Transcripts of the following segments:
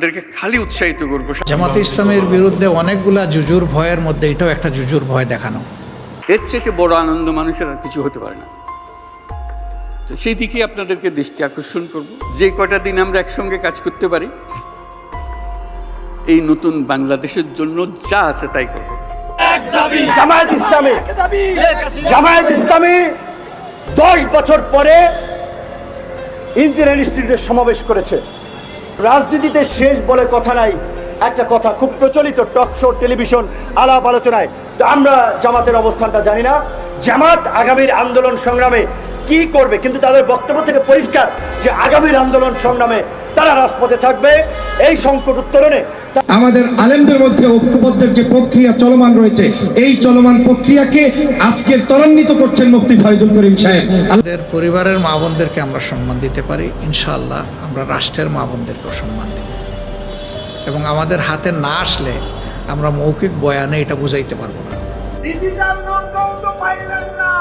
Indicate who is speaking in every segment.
Speaker 1: তাদেরকে খালি উৎসাহিত করব।
Speaker 2: জামাতে ইসলামের বিরুদ্ধে অনেকগুলা জুজুর ভয়ের মধ্যে এটাও একটা জুজুর ভয় দেখানো।
Speaker 1: এর চেয়ে বড় আনন্দ মানুষের আর কিছু হতে পারে না। তো সেই দিকে আপনাদেরকে দৃষ্টি আকর্ষণ করব। যে কটা দিন আমরা একসঙ্গে কাজ করতে পারি এই নতুন বাংলাদেশের জন্য যা আছে তাই করব।
Speaker 3: জামায়াত ইসলামী। জামায়াত ইসলামী দশ বছর পরে ইঞ্জিনিয়ার ইনস্টিটিউটের সমাবেশ করেছে। রাজনীতিতে শেষ বলে কথা নাই। একটা কথা খুব প্রচলিত টক শো, টেলিভিশন, আলাপ আলোচনায়। তো আমরা জামাতের অবস্থানটা জানি না। জামাত আগামীর আন্দোলন সংগ্রামে কি করবে? কিন্তু তাদের বক্তব্য থেকে পরিষ্কার যে আগামীর আন্দোলন সংগ্রামে তারা রাজপথে থাকবে। এই সংকট উত্তরণে
Speaker 4: আমাদের আলেমদের মধ্যে ঐক্যবদ্ধের যে প্রক্রিয়া চলমান রয়েছে এই চলমান প্রক্রিয়াকে আজকে ত্বরান্বিত করছেন মুফতি ফয়জুল করিম সাহেব।
Speaker 2: আমাদের পরিবারের মা বোনদেরকে আমরা সম্মান দিতে পারি ইনশাআল্লাহ আমরা রাষ্ট্রের মা বোনদেরকেও সম্মান দিই এবং আমাদের হাতে না আসলে আমরা মৌখিক বয়ানে এটা বুঝাইতে পারব না।
Speaker 5: ডিজিটাল নৌকাও তো পাইলেন না।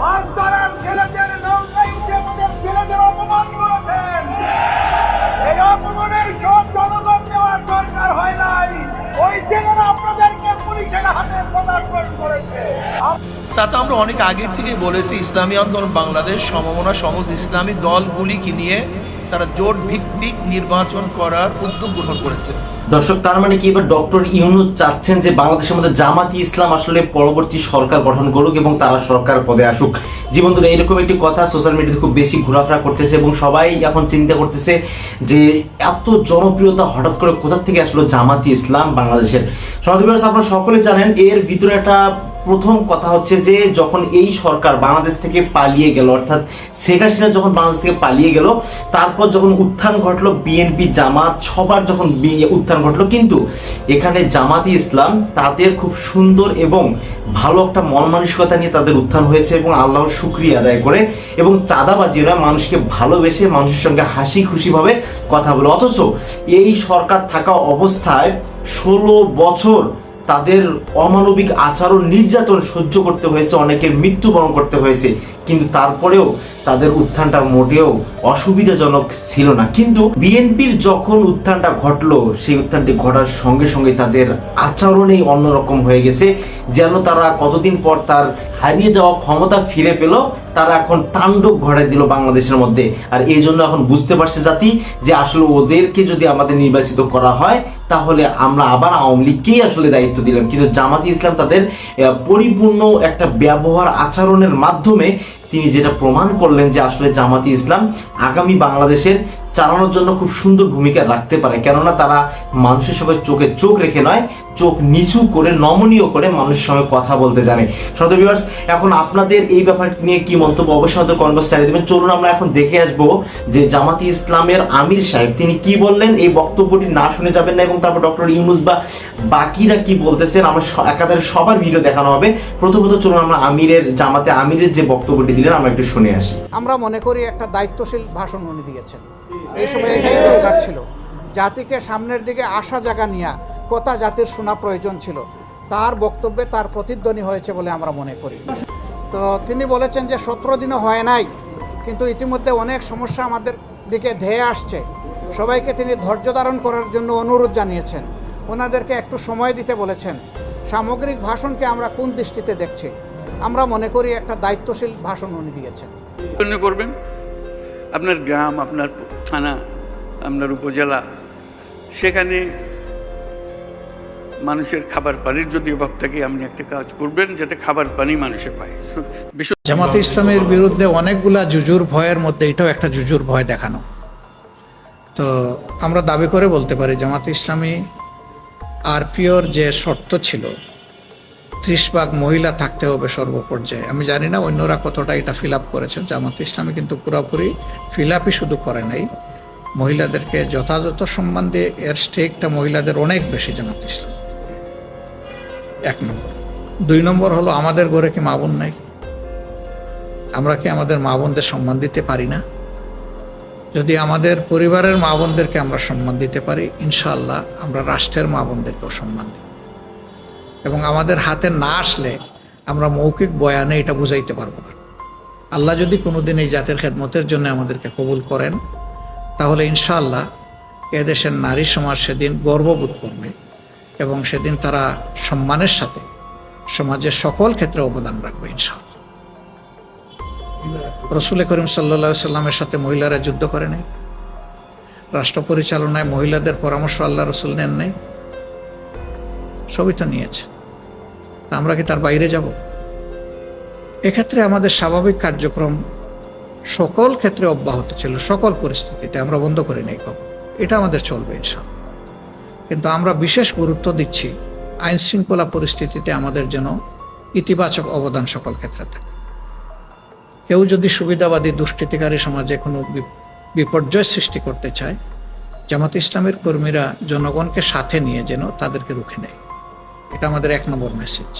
Speaker 5: মাছ ধরার ছেলেদের নৌকায় উঠে আমাদের ছেলেদের অপমান করেছেন। এই অপমানের সব জনগণ দরকার হয় নাই। ওই ছেলেরা আপনাদেরকে পুলিশের হাতে পদার্পণ করেছে।
Speaker 6: তা তো আমরা অনেক আগের থেকে বলেছি, ইসলামী আন্দোলন বাংলাদেশ সমমনা সমস্ত ইসলামী দলগুলিকে নিয়ে তারা জোট ভিত্তিক নির্বাচন করার উদ্যোগ গ্রহণ করেছে।
Speaker 7: দর্শক, তার মানে কি এবার ডক্টর ইউনুস চাচ্ছেন যে বাংলাদেশের মধ্যে জামাতি ইসলাম আসলে পরবর্তী সরকার গঠন করুক এবং তারা সরকার পদে আসুক। জীবন ধরে এরকম একটি কথা সোশ্যাল মিডিয়াতে খুব বেশি ঘোরাফেরা করতেছে এবং সবাই এখন চিন্তা করতেছে যে এত জনপ্রিয়তা হঠাৎ করে কোথা থেকে আসলো জামাতি ইসলাম বাংলাদেশের? সমাজ আপনারা সকলে জানেন, এর ভিতরে একটা প্রথম কথা হচ্ছে যে, যখন এই সরকার বাংলাদেশ থেকে পালিয়ে গেল, অর্থাৎ শেখ হাসিনা যখন বাংলাদেশ থেকে পালিয়ে গেল, তারপর যখন উত্থান ঘটলো বিএনপি জামাত, সবার যখন উত্থান ঘটলো, কিন্তু এখানে জামাতি ইসলাম তাদের খুব সুন্দর এবং ভালো একটা মন মানসিকতা নিয়ে তাদের উত্থান হয়েছে এবং আল্লাহর শুক্রিয়া আদায় করে এবং চাঁদাবাজিরা মানুষকে ভালোবেসে মানুষের সঙ্গে হাসি খুশিভাবে কথা বলে। অথচ এই সরকার থাকা অবস্থায় ষোলো বছর তাদের অমানবিক আচরণ নির্যাতন সহ্য করতে হয়েছে অনেকের মৃত্যুবরণ করতে হয়েছে। কিন্তু তারপরেও তাদের উত্থানটা মোটেও অসুবিধাজনক ছিল না। কিন্তু বিএনপির যখন উত্থানটা ঘটলো, সেই উত্থানটি ঘটার সঙ্গে সঙ্গে তাদের আচরণেই অন্যরকম হয়ে গেছে। যেন তারা কতদিন পর তার হারিয়ে যাওয়া ক্ষমতা ফিরে পেল তারা এখন তাণ্ডব ঘটাই দিল বাংলাদেশের মধ্যে। আর এই জন্য এখন বুঝতে পারছে জাতি যে আসলে ওদেরকে যদি আমাদের নির্বাচিত করা হয়, তাহলে আমরা আবার আওয়ামী লীগকেই আসলে দায়িত্ব দিলাম। কিন্তু জামাতি ইসলাম তাদের পরিপূর্ণ একটা ব্যবহার আচরণের মাধ্যমে তিনি যেটা প্রমাণ করলেন যে আসলে জামাতি ইসলাম আগামী বাংলাদেশের চালানোর জন্য খুব সুন্দর ভূমিকা রাখতে পারে। কেননা তারা মানুষের সঙ্গে চোখে চোখ রেখে নয়, চোখ নিচু করে, নমনীয় করে মানুষের সঙ্গে কথা বলতে জানে। ভিউয়ার্স এখন আপনাদের এই ব্যাপার নিয়ে কি মন্তব্য? অবশ্যই আমাদের কনভার্স চালিয়ে দেবেন। চলুন আমরা এখন দেখে আসব যে জামাতি ইসলামের আমির সাহেব, তিনি কি বললেন? এই বক্তব্যটি না শুনে যাবেন না এবং তারপর ডক্টর ইউনুস বা বাকিরা কি বলতেছেন? আমরা একাধারে সবার ভিডিও দেখানো হবে। প্রথমত চলুন আমরা আমিরের, জামাতে আমিরের যে বক্তব্যটি দিলেন, আমরা একটু শুনে আসি।
Speaker 2: আমরা মনে করি একটা দায়িত্বশীল ভাষণ উনি দিয়েছেন। এই সময় এটাই দরকার ছিল। জাতিকে সামনের দিকে আশা জায়গা নিয়ে কথা জাতির শোনা প্রয়োজন ছিল। তার বক্তব্যে তার প্রতিধ্বনি হয়েছে বলে আমরা মনে করি। তো তিনি বলেছেন যে, সতেরো দিনও হয় নাই, কিন্তু ইতিমধ্যে অনেক সমস্যা আমাদের দিকে ধেয়ে আসছে। সবাইকে তিনি ধৈর্য ধারণ করার জন্য অনুরোধ জানিয়েছেন। ওনাদেরকে একটু সময় দিতে বলেছেন, সামগ্রিক ভাষণকে আমরা কোন দৃষ্টিতে দেখছি? আমরা মনে করি একটা দায়িত্বশীল ভাষণ উনি দিয়েছেন।
Speaker 1: করবেন? আপনার গ্রাম, আপনার থানা, আপনার উপজেলা, সেখানে মানুষের খাবার পানির যদি অভাব থাকে, আপনি একটা কাজ করবেন যাতে খাবার পানি মানুষে পায়।
Speaker 2: জামাতে ইসলামের বিরুদ্ধে অনেকগুলা জুজুর ভয়ের মধ্যে এটাও একটা জুজুর ভয় দেখানো। তো আমরা দাবি করে বলতে পারি, জামাতে ইসলামী আরপিওর যে শর্ত ছিল ত্রিশ ভাগ মহিলা থাকতে হবে সর্বপর্যায়ে। আমি জানি না অন্যরা কতটা এটা ফিল আপ করেছেন। জামাত ইসলামী কিন্তু পুরোপুরি ফিল আপই শুধু করে নাই। মহিলাদেরকে যথাযথ সম্মান দিয়ে এর স্টেকটা মহিলাদের অনেক বেশি জামাতে ইসলাম। এক নম্বর। দুই নম্বর হলো আমাদের ঘরে কি মা বোন নাই? আমরা কি আমাদের মা বোনদের সম্মান দিতে পারি না? যদি আমাদের পরিবারের মা বোনদেরকে আমরা সম্মান দিতে পারি ইনশাল্লাহ আমরা রাষ্ট্রের মা বোনদেরকেও সম্মান দিই এবং আমাদের হাতে না আসলে আমরা মৌখিক বয়ানে এটা বুঝাইতে পারব না। আল্লাহ যদি কোনোদিন এই জাতের খেদমতের জন্য আমাদেরকে কবুল করেন, তাহলে ইনশাআল্লাহ এদেশের নারী সমাজ সেদিন গর্ববোধ করবে এবং সেদিন তারা সম্মানের সাথে সমাজের সকল ক্ষেত্রে অবদান রাখবে ইনশাআল্লাহ। রসুল করিম সাল্লা সাল্লামের সাথে মহিলারা যুদ্ধ করে নেই। রাষ্ট্র পরিচালনায় মহিলাদের পরামর্শ আল্লাহ রসুল নেন নেই। সবই নিয়েছে। তা আমরা কি তার বাইরে যাব? এক্ষেত্রে আমাদের স্বাভাবিক কার্যক্রম সকল ক্ষেত্রে অব্যাহত ছিল, সকল পরিস্থিতিতে। আমরা বন্ধ করে নেই কখন। এটা আমাদের চলবে ইনশাল্লাহ কিন্তু আমরা বিশেষ গুরুত্ব দিচ্ছি আইন শৃঙ্খলা পরিস্থিতিতে আমাদের যেন ইতিবাচক অবদান সকল ক্ষেত্রে থাকে। কেউ যদি সুবিধাবাদী, দুষ্কৃতিকারী সমাজে কোনো বিপর্যয় সৃষ্টি করতে চায়, জামাত ইসলামের কর্মীরা জনগণকে সাথে নিয়ে যেন তাদেরকে রুখে দেয় এটা আমাদের এক নম্বর মেসেজ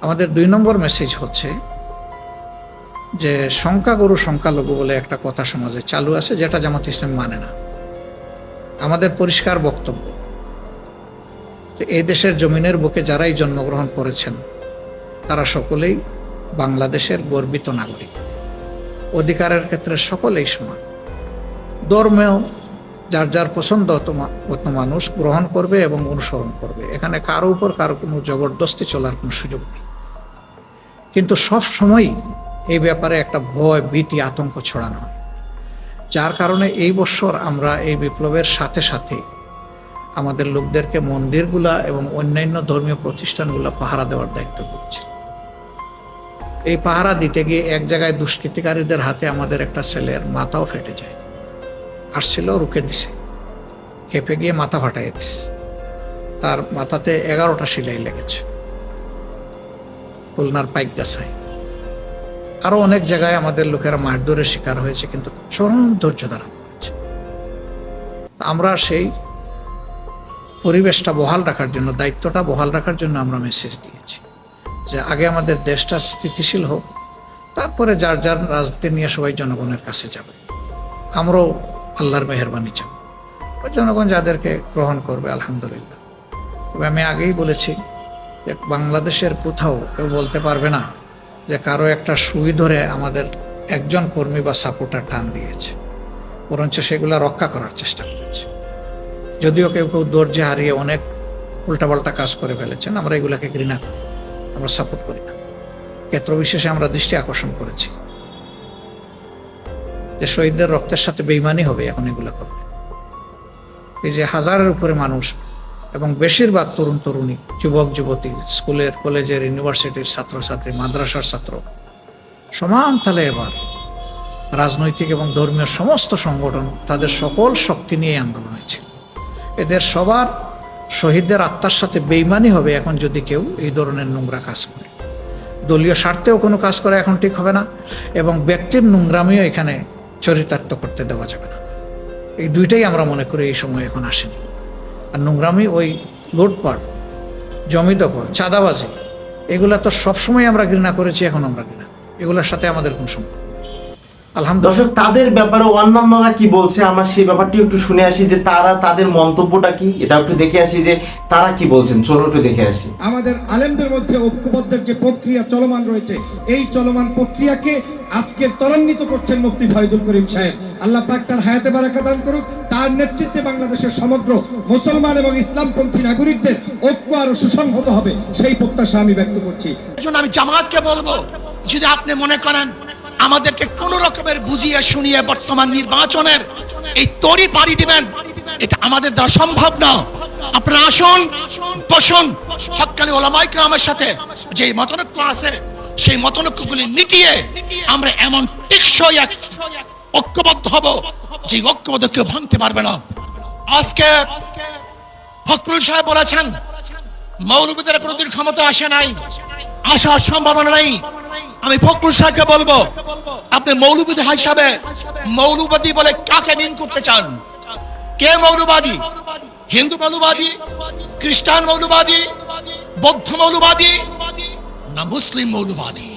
Speaker 2: আমাদের দুই নম্বর মেসেজ হচ্ছে যে সংখ্যাগুরু সংখ্যালঘু বলে একটা কথা সমাজে চালু আছে, যেটা জামাত ইসলাম মানে না। আমাদের পরিষ্কার বক্তব্য, যে এই দেশের জমিনের বুকে যারাই জন্মগ্রহণ করেছেন, তারা সকলেই বাংলাদেশের গর্বিত নাগরিক। অধিকারের ক্ষেত্রে সকলেই সমান। ধর্মেও যার যার পছন্দ মত মানুষ গ্রহণ করবে এবং অনুসরণ করবে। এখানে কারও উপর কারও কোনো জবরদস্তি চলার কোনো সুযোগ নেই। কিন্তু সব সময় এই ব্যাপারে একটা ভয়, ভীতি, আতঙ্ক ছড়ানো হয়। যার কারণে এই বছর আমরা এই বিপ্লবের সাথে সাথে আমাদের লোকদেরকে মন্দিরগুলা এবং অন্যান্য ধর্মীয় প্রতিষ্ঠানগুলা পাহারা দেওয়ার দায়িত্ব দিচ্ছি। এই পাহারা দিতে গিয়ে এক জায়গায় দুষ্কৃতিকারীদের হাতে আমাদের একটা ছেলের মাথাও ফেটে যায়। আসছিল রুখে দিছে। খেপে গিয়ে মাথা ফাটাই দিছে। তার মাথাতে এগারোটা সেলাই লেগেছে। খুলনার পাইক গাছায় আরও অনেক জায়গায় আমাদের লোকেরা মারধরের শিকার হয়েছে, কিন্তু চরম ধৈর্য ধারণ করেছে। আমরা সেই পরিবেশটা বহাল রাখার জন্য, দায়িত্বটা বহাল রাখার জন্য আমরা মেসেজ দিয়েছি যে আগে আমাদের দেশটা স্থিতিশীল হোক, তারপরে যার যার রাজনীতি নিয়ে সবাই জনগণের কাছে যাবে। আমরাও আল্লাহর মেহরবানি চাব জনগণ যাদেরকে গ্রহণ করবে, আলহামদুলিল্লাহ। তবে আমি আগেই বলেছি যে বাংলাদেশের কোথাও কেউ বলতে পারবে না যে কারও একটা সুই ধরে আমাদের একজন কর্মী বা সাপোর্টার টান দিয়েছে। বরঞ্চ সেগুলো রক্ষা করার চেষ্টা করেছে। যদিও কেউ কেউ ধৈর্য হারিয়ে অনেক উল্টাপাল্টা কাজ করে ফেলেছেন, আমরা এগুলাকে ঘৃণা করি আমরা সাপোর্ট করি না। ক্ষেত্র বিশেষে আমরা দৃষ্টি আকর্ষণ করেছি। যে শহীদদের রক্তের সাথে বেইমানি হবে, এখন এগুলো করবে। এই যে হাজারের উপরে মানুষ এবং বেশিরভাগ তরুণ তরুণী, যুবক, যুবতী, স্কুলের, কলেজের, ইউনিভার্সিটির ছাত্রছাত্রী, মাদ্রাসার ছাত্র, সমান তালে এবার রাজনৈতিক এবং ধর্মীয় সমস্ত সংগঠন তাদের সকল শক্তি নিয়ে আন্দোলন ছিল। এদের সবার শহীদদের আত্মার সাথে বেইমানি হবে এখন যদি কেউ এই ধরনের নোংরা কাজ করে। দলীয় স্বার্থেও কোনো কাজ করা এখন ঠিক হবে না এবং ব্যক্তির নোংরামিও এখানে চরিতার্থ করতে দেওয়া যাবে না। এই দুইটাই আমরা মনে করি এই সময় এখন আসেনি। আর নোংরামি ওই লোটপাট জমি দখল, চাঁদাবাজি, এগুলা তো সবসময় আমরা ঘৃণা করেছি, এখন আমরা ঘৃণা এগুলোর সাথে আমাদের কোনো সম্পর্ক
Speaker 7: দর্শক তাদের ব্যাপারে অন্যান্যরা কি বলছে? আমরা সেই ব্যাপারটি একটু শুনে আসি যে তারা তাদের মন্তব্যটা কি? এটা একটু দেখে আসি যে তারা কি বলছেন। চলো একটু দেখে আসি।
Speaker 4: আমাদের আলেমদের মধ্যে ঐক্যবদ্ধের যে প্রক্রিয়া চলমান রয়েছে এই চলমান প্রক্রিয়াকে আজকে ত্বরান্বিত করছেন মুফতি ফয়দুল করিম সাহেব। আল্লাহ পাক তার হায়াতে বারাকা দান করুক। তার নেতৃত্বে বাংলাদেশের সমগ্র মুসলমান এবং ইসলামপন্থী নাগরিকদের ঐক্য আরও সুসংহত হবে সেই প্রত্যাশা আমি ব্যক্ত করছি।
Speaker 8: আমি জামাতকে বলব যদি আপনি মনে করেন আমাদেরকে কোন রকমের বুঝিয়ে শুনিয়ে বর্তমান নির্বাচনের এই তরি পাড়ি দিবেন, এটা আমাদের দ্বারা সম্ভব না। আপনারা আসুন, বসুন। হকানি ওলামাইকে আমার সাথে যে মতনৈক্য আছে, সেই মতনৈক্যগুলি মিটিয়ে আমরা এমন টেকসই এক ঐক্যবদ্ধ হব, যে ঐক্যবদ্ধ কেউ ভাঙতে পারবে না। আজকে ফখরুল সাহেব বলেছেন মৌলবীদের কোনোদিন ক্ষমতা আসে নাই, আসার সম্ভাবনা নাই। আমি ফখরুল সাহেবকে বলব, আপনি মৌলবাদী হিসাবে মৌলবাদী বলে কাকে মিন করতে চান? কে মৌলবাদী? হিন্দু মৌলবাদী? খ্রিস্টান মৌলবাদী? বৌদ্ধ মৌলবাদী? না মুসলিম মৌলবাদী?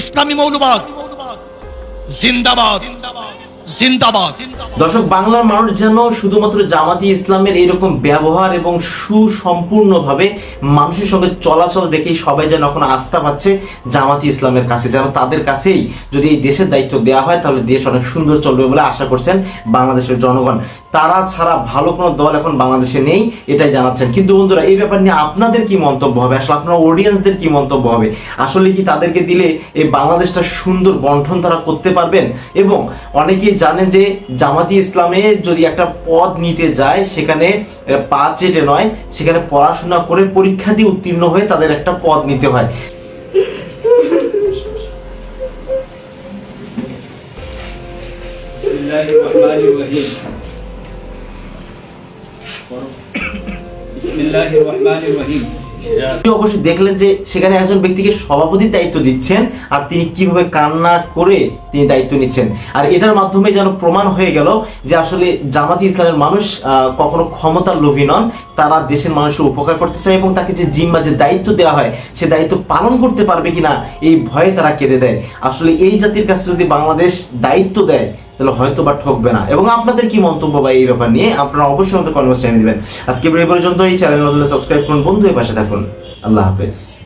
Speaker 8: ইসলামী মৌলবাদ? জিন্দাবাদ? জিন্দাবাদ।
Speaker 7: দর্শক, বাংলার মানুষ যেন শুধুমাত্র জামাতি ইসলামের এইরকম ব্যবহার এবং সুসম্পূর্ণভাবে মানুষের সঙ্গে চলাচল দেখে সবাই যেন এখন আস্থা পাচ্ছে জামাতি ইসলামের কাছে, যেন তাদের কাছেই যদি এই দেশের দায়িত্ব দেওয়া হয়, তাহলে দেশ অনেক সুন্দর চলবে বলে আশা করছেন বাংলাদেশের জনগণ। তারা ছাড়া ভালো কোনো দল এখন বাংলাদেশে নেই, এটাই জানাচ্ছেন। কিন্তু বন্ধুরা, এই ব্যাপার নিয়ে আপনাদের কি মন্তব্য হবে? আসলে আপনার অডিয়েন্সদের কি মন্তব্য হবে? আসলে কি তাদেরকে দিলে এই বাংলাদেশটা সুন্দর বন্ঠন তারা করতে পারবেন? এবং অনেকেই জানেন যে জামাতি ইসলামে যদি একটা পদ নিতে যায়, সেখানে পা চেটে নয়, সেখানে পড়াশোনা করে পরীক্ষা দিয়ে উত্তীর্ণ হয়ে তাদের একটা পদ নিতে হয়। অবশ্যই দেখলেন যে সেখানে একজন ব্যক্তিকে সভাপতির দায়িত্ব দিচ্ছেন, আর তিনি কীভাবে কান্না করে তিনি দায়িত্ব নিচ্ছেন। আর এটার মাধ্যমে যেন প্রমাণ হয়ে গেল যে আসলে জামাতি ইসলামের মানুষ কখনো ক্ষমতার লোভী নন, তারা দেশের মানুষের উপকার করতে চায় এবং তাকে যে জিম্মা, যে দায়িত্ব দেওয়া হয়, সে দায়িত্ব পালন করতে পারবে কিনা, এই ভয়ে তারা কেঁদে দেয়। আসলে এই জাতির কাছে যদি বাংলাদেশ দায়িত্ব দেয় তাহলে হয়তো বা ঠকবে না। এবং আপনাদের কি মন্তব্য বা এই ব্যাপার নিয়ে আপনারা অবশ্যই আমাদের কনভার্স জানিয়ে দেবেন। আজকে এই পর্যন্ত এই চ্যানেল সাবস্ক্রাইব করুন। বন্ধু এর পাশে থাকুন। আল্লাহ হাফেজ।